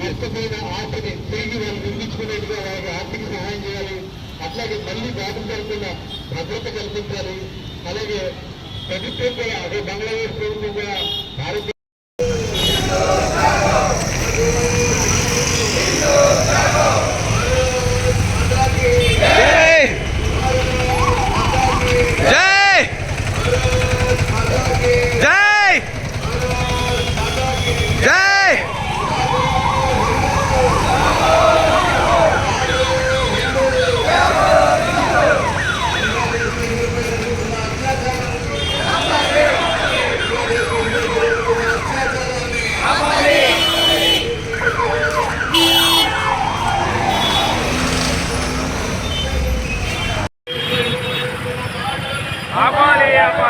నష్టపోయిన ఆస్తిని తిరిగి వాళ్ళు నిర్మించుకునేట్టుగా వాళ్ళకి ఆర్థిక సహాయం చేయాలి అట్లాగే మళ్ళీ దాడులు జరుగుతున్న భద్రత కల్పించాలి అలాగే ప్రభుత్వం కూడా అదే బంగ్లాదేశ్ ప్రభుత్వం కూడా భారత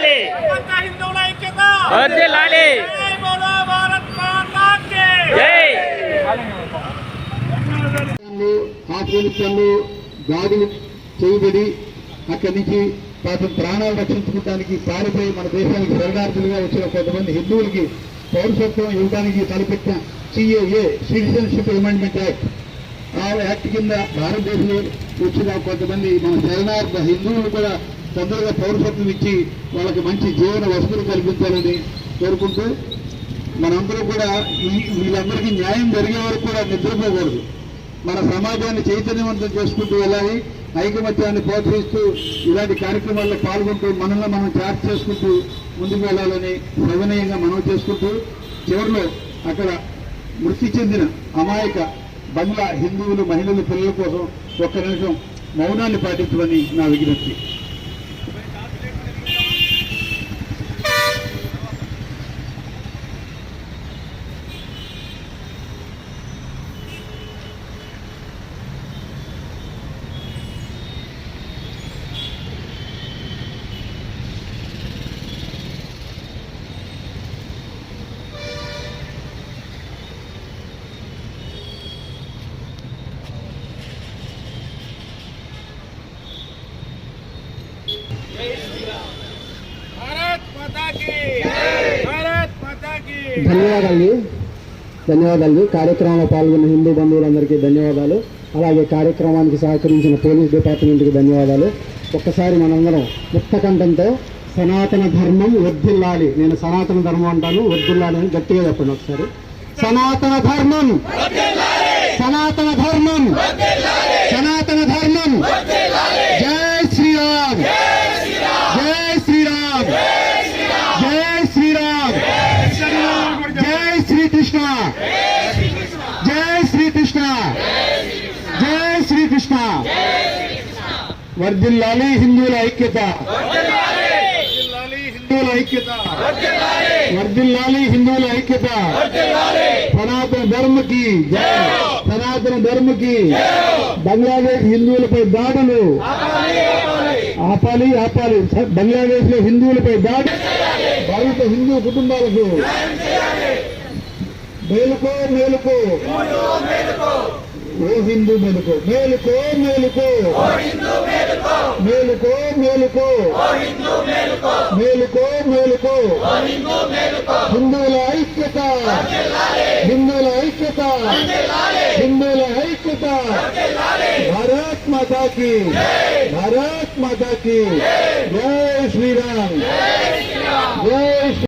వర్ధిల్లాలి ప్రపంచ హిందువుల ఐక్యత. వర్ధిల్లాలి జై బోలో భారత్ మాతా కి జై. పాకిస్తాన్లో ఆఫ్ఘనిస్తాన్లో దాడులు చేయబడి అక్కడి నుంచి పాపం ప్రాణాలు రక్షించుకోవడానికి పారిపోయి మన దేశానికి శరణార్థులుగా వచ్చిన కొంతమంది హిందువులకి పౌరసత్వం ఇవ్వడానికి తలపెట్టిన సిఏఏ సిటిజన్షిప్ అమెండ్మెంట్ యాక్ట్ ఆ యాక్ట్ కింద భారతదేశంలో వచ్చిన కొంతమంది మన శరణార్థ హిందువులు కూడా తొందరగా పౌరసత్వం ఇచ్చి వాళ్ళకి మంచి జీవన వసతులు కల్పించాలని కోరుకుంటూ మనందరూ కూడా ఈ వీళ్ళందరికీ న్యాయం జరిగే వరకు కూడా నిద్రపోకూడదు. మన సమాజాన్ని చైతన్యవంతం చేసుకుంటూ వెళ్ళాలి. ఐకమత్యాన్ని ప్రోత్సహిస్తూ ఇలాంటి కార్యక్రమాల్లో పాల్గొంటూ మనల్ని మనం చార్జ్ చేసుకుంటూ ముందుకు వెళ్ళాలని సవినయంగా మనం చేసుకుంటూ చివరిలో అక్కడ మృతి చెందిన అమాయక బంగ్లా హిందువులు మహిళలు పిల్లల కోసం ఒక్క నిమిషం మౌనాన్ని పాటించమని నా విజ్ఞప్తి భారత్ మాతా కి భారత్ మాతా కి ధన్యవాదాలు. ధన్యవాదాలు. కార్యక్రమంలో పాల్గొన్న హిందూ బంధువులందరికీ ధన్యవాదాలు. అలాగే కార్యక్రమానికి సహకరించిన పోలీస్ డిపార్ట్మెంట్కి ధన్యవాదాలు. ఒక్కసారి మనందరం ముక్తకంఠంతో సనాతన ధర్మం వర్ధిల్లాలి. నేను సనాతన ధర్మం అంటాను వర్ధిల్లాలి అని గట్టిగా చెప్పండి ఒకసారి. సనాతన ధర్మం సనాతన ధర్మం సనాతన ధర్మం జై శ్రీరామ్ జై శ్రీరామ్ జై శ్రీరామ్ జై శ్రీకృష్ణ జై శ్రీకృష్ణ జై శ్రీకృష్ణ. వర్ధిల్లాలి హిందువుల ఐక్యత. హిందువుల ఐక్యత. వర్ధిల్లాలి హిందువుల ఐక్యత. సనాతన ధర్మకి. సనాతన ధర్మకి. బంగ్లాదేశ్ హిందువులపై దాడులు. ఆపాలి ఆపాలి. బంగ్లాదేశ్లో హిందువులపై దాడి భారత హిందూ కుటుంబాలకు. మేలుకో మేలుకో. మేలుకో హిందూ మేలుకో. మేలుకో మేలుకో. మేలుకో. మేలుకో మేలుకో. మేలుకో. హిందువుల ఐక్యత. హిందువుల ఐక్యత. హిందువుల ఐక్యత. భారత్ మాతాకి. భారత్ మాతాకి. జై. శ్రీరామ్. జై